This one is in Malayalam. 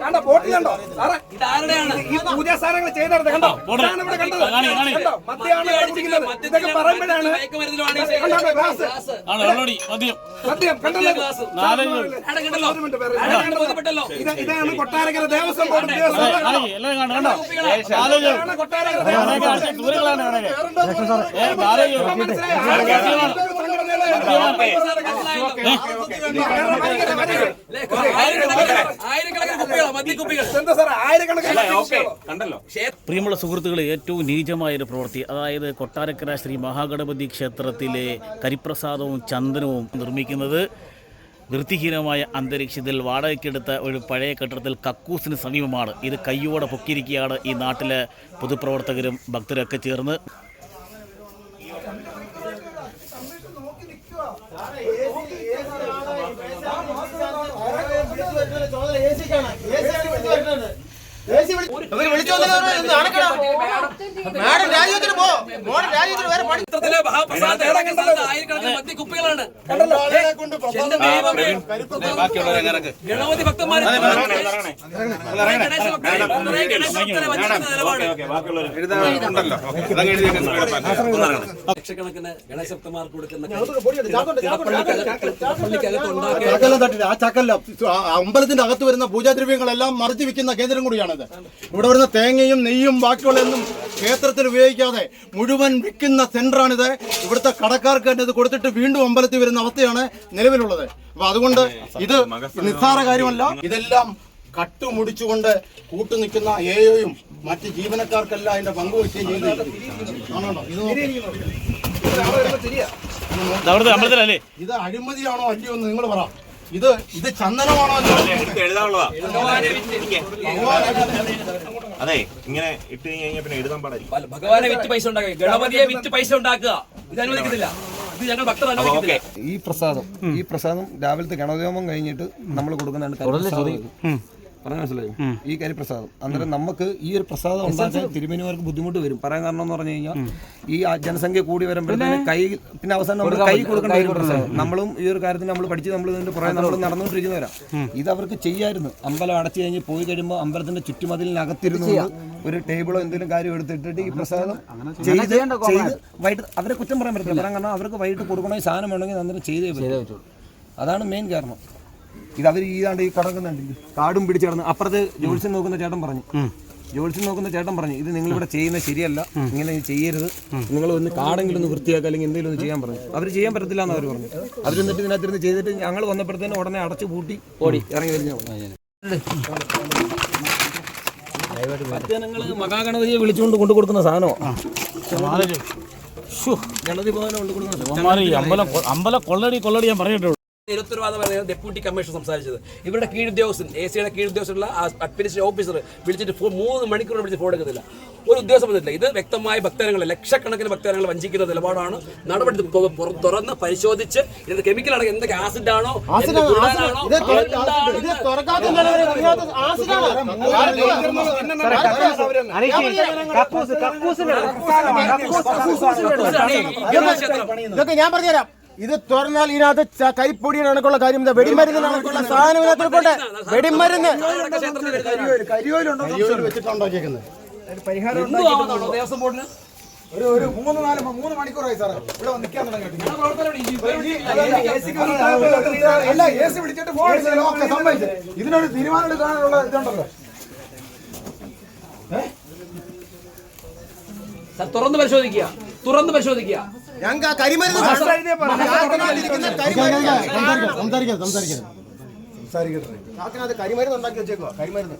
കണ്ടോ ബോട്ടിലുണ്ടോ സാറേ ഇതാരുടെയാണ് ഈ പൂജാ സാധനങ്ങൾ ചെയ്തെടുത്ത് കണ്ടോ ഇതാണ് ഇവിടെ കണ്ടത് കാണി, കാണി. കണ്ടോ മദ്യമാണ് അടിച്ചിരിക്കുന്നത് ഇതൊക്കെ പറയുമ്പോഴാണ് കണ്ടോ ഗ്ലാസ് മദ്യം കണ്ടല്ലോ ഒരു മിനിറ്റ് വേറെ. കണ്ടോ? ഇത് ഇതാണ് കൊട്ടാരക്കര ദേവസ്വം ബോർഡ് ഉദ്യോഗസ്ഥർ കണ്ടോ ഇതാണ് കൊട്ടാരക്കര ദേവസ്വം ബോർഡ് മനസ്സിലായോ? ആയിരക്കണക്കിന് പ്രിയമുള്ള സുഹൃത്തുക്കളെ ഏറ്റവും നീചമായ ഒരു പ്രവൃത്തി അതായത് കൊട്ടാരക്കര ശ്രീ മഹാഗണപതി ക്ഷേത്രത്തിലെ കരിപ്രസാദവും ചന്ദനവും നിർമ്മിക്കുന്നത് വൃത്തിഹീനമായ അന്തരീക്ഷത്തിൽ വാടകയ്ക്കെടുത്ത ഒരു പഴയ കെട്ടിടത്തിൽ കക്കൂസിന് സമീപമാണ്. ഇത് കയ്യോടെ പൊക്കിയിരിക്കുകയാണ് ഈ നാട്ടിലെ പൊതുപ്രവർത്തകരും ഭക്തരൊക്കെ ചേർന്ന്. മാഡം രാജ്യത്തിന് പോ. മോഡൽ രാജ്യത്തിന് വേറെ പണി ഗണപതി ഭക്തന്മാരെ ലക്ഷക്കണക്കിന് ഗണേശ ഭക്തന്മാർക്ക് കൊടുക്കുന്ന പള്ളിക്കകത്ത് ഉണ്ടാക്കിയ ചാക്കെല്ലാം തട്ടില്ല. ആ ചക്കല്ല. ആ അമ്പലത്തിന്റെ അകത്ത് വരുന്ന പൂജാദ്രവ്യങ്ങളെല്ലാം മറിച്ച് വിൽക്കുന്ന കേന്ദ്രം കൂടിയാണിത്. ഇവിടെ വരുന്ന തേങ്ങയും നെയ്യും ബാക്കിയുള്ളതൊന്നും ക്ഷേത്രത്തിൽ ഉപയോഗിക്കാതെ മുഴുവൻ വിൽക്കുന്ന സെന്ററാണിത്. ഇവിടുത്തെ കടക്കാർക്ക് തന്നെ ഇത് കൊടുത്തിട്ട് വീണ്ടും അമ്പലത്തിൽ വരുന്ന അവസ്ഥയാണ് നിലവിലുള്ളത്. അപ്പൊ അതുകൊണ്ട് ഇത് നിസ്സാര കാര്യമല്ല. ഇതെല്ലാം കട്ടുമുടിച്ചുകൊണ്ട് കൂട്ടു നിൽക്കുന്ന എയോയും മറ്റ് ജീവനക്കാർക്കെല്ലാം അതിന്റെ പങ്കുവയ്ക്കുകയും ആണോ ഇത് അഴിമതിയാണോ അല്ലയോ എന്ന് നിങ്ങൾ പറ. ഇത് ഇത് ചന്ദനമാണോ അതെ ഇങ്ങനെ ഇട്ട് കഴിഞ്ഞാൽ പിന്നെ എഴുതാൻ പാടില്ല ഭഗവാനെ വിറ്റ് പൈസ ഉണ്ടാക്കുക. ഗണപതിയെ വിറ്റ് പൈസ ഉണ്ടാക്കുക. ഇത് അനുവദിക്കുന്നില്ല ഈ പ്രസാദം ഈ പ്രസാദം രാവിലത്തെ ഗണഹോമം കഴിഞ്ഞിട്ട് നമ്മൾ കൊടുക്കുന്നതാണ്. പറഞ്ഞ മനസ്സിലായി? ഈ കരിപ്രസാദം അന്നേരം നമുക്ക് ഈ ഒരു പ്രസാദം ഉണ്ടാക്കാൻ തിരുമേനിമാർക്ക് ബുദ്ധിമുട്ട് വരും. പറയാൻ കാരണം എന്ന് പറഞ്ഞു കഴിഞ്ഞാൽ ഈ ജനസംഖ്യ കൂടി വരുമ്പോഴത്തേന് കൈ പിന്നെ അവസാനം നമ്മൾ കൈ കൊടുക്കേണ്ട ഒരു പ്രസാദം. നമ്മളും ഈ ഒരു കാര്യത്തിന് നമ്മൾ പഠിച്ച് നമ്മൾ ഇതിന്റെ പുറകെ നമ്മൾ നടന്നുകൊണ്ടിരിക്കുന്നവരാ. ഇത് അവർക്ക് ചെയ്യായിരുന്നു. അമ്പലം അടച്ചു കഴിഞ്ഞ് പോയി കഴിയുമ്പോൾ അമ്പലത്തിന്റെ ചുറ്റുമതിലിനകത്തിരുന്നു ഒരു ടേബിളോ എന്തെങ്കിലും കാര്യം എടുത്തിട്ടിട്ട് ഈ പ്രസാദം ചെയ്ത് ചെയ്ത് വൈകിട്ട് അവരെ കുറ്റം പറയാൻ പറ്റില്ല കാരണം അവർക്ക് വൈകിട്ട് കൊടുക്കണമെങ്കിൽ സാധനം വേണമെങ്കിൽ അന്നേരം ചെയ്തേ പറ്റും അതാണ് മെയിൻ കാരണം. ഇത് അവർ ഈതാണ്ട് ഈ കടക്കുന്നുണ്ട് കാടും പിടിച്ച് കിടന്ന് അപ്പുറത്ത് ജോത്സ്യം നോക്കുന്ന ചേട്ടൻ പറഞ്ഞു. ജോത്സ്യം നോക്കുന്ന ചേട്ടൻ പറഞ്ഞു ഇത് നിങ്ങൾ ഇവിടെ ചെയ്യുന്ന ശരിയല്ല. ഇങ്ങനെ ചെയ്യരുത്. നിങ്ങൾ ഒന്ന് കാടെങ്കിലും ഒന്ന് വൃത്തിയാക്കുക അല്ലെങ്കിൽ എന്തെങ്കിലും ഒന്ന് ചെയ്യാൻ പറഞ്ഞു. അവർ ചെയ്യാൻ പറ്റത്തില്ല എന്ന് അവർ പറഞ്ഞു. അവർ എന്നിട്ട് ഇതിനകത്തിരുന്ന് ചെയ്തിട്ട് ഞങ്ങൾ വന്നപ്പോഴത്തേനും ഉടനെ അടച്ചു പൂട്ടി ഓടി ഇറങ്ങി വരുന്ന ഭക്തജനങ്ങൾ മഹാഗണപതിയെ വിളിച്ചുകൊണ്ട് കൊണ്ടു കൊടുക്കുന്ന സാധനമാണ് ഗണപതി ഭവനം കൊണ്ട് കൊടുക്കുന്ന അമ്പല അമ്പലം കൊള്ളടി കൊള്ളടി ഞാൻ പറഞ്ഞിട്ടുള്ളൂ നിരുത്തരവാദം പറയുന്നത് ഡെപ്യൂട്ടി കമ്മീഷണർ സംസാരിച്ചത് ഇവരുടെ കീഴുദ്യോഗസ്ഥൻ എ സിയുടെ കീഴുദ്യോഗസ്ഥനുള്ള അഡ്മിനിസ്ട്രേഷൻ ഓഫീസർ വിളിച്ചിട്ട് ഫോൺ മൂന്ന് മണിക്കൂർ വിളിച്ച് ഫോൺ എടുക്കുന്നില്ല ഒരു ഉദ്യോഗസ്ഥ വന്നിട്ടില്ല ഇത് വ്യക്തമായ ഭക്തരങ്ങൾ ലക്ഷക്കണക്കിന് ഭക്തരങ്ങൾ വഞ്ചിക്കുന്ന നിലപാടാണ് നടപടി തുറന്ന് പരിശോധിച്ച് ഇതിന്റെ കെമിക്കൽ അടക്കം എന്തൊക്കെ ആസിഡ് ആണോ ഇത് ഇത് ഇതൊക്കെ ഞാൻ പറഞ്ഞുതരാം ഇത് തുറന്നാൽ ഇതിനകത്ത് കൈപ്പൊടി കണക്കുള്ള കാര്യം എന്താ വെടിമരുന്ന് കണക്കുള്ള സാധനം ഇതിനകത്തുണ്ട് വെടിമരുന്ന്. വെച്ചിട്ടുണ്ടാക്കിയേക്കുന്നത് ഒരു ഒരു മൂന്ന് നാല് മൂന്ന് മണിക്കൂറായി സാറേ. ഇവിടെ വന്ന് നിൽക്കാൻ തുടങ്ങിയിട്ട് അല്ല എ സി വിളിച്ചിട്ട് ഫോൺ ഇതിനൊരു തീരുമാനം എടുക്കാനുള്ള ഇതുണ്ടല്ലോ. തുറന്ന് പരിശോധിക്കുക. തുറന്ന് പരിശോധിക്കുക. ഞങ്ങൾക്ക് ആ കരിമരുന്ന് സംസാരിക്കരുത് സംസാരിക്കരുത് സംസാരിക്കട്ടെ. കാക്കിനകത്ത് കരിമരുന്ന് ഉണ്ടാക്കി വെച്ചേക്കോ കരിമരുന്ന്.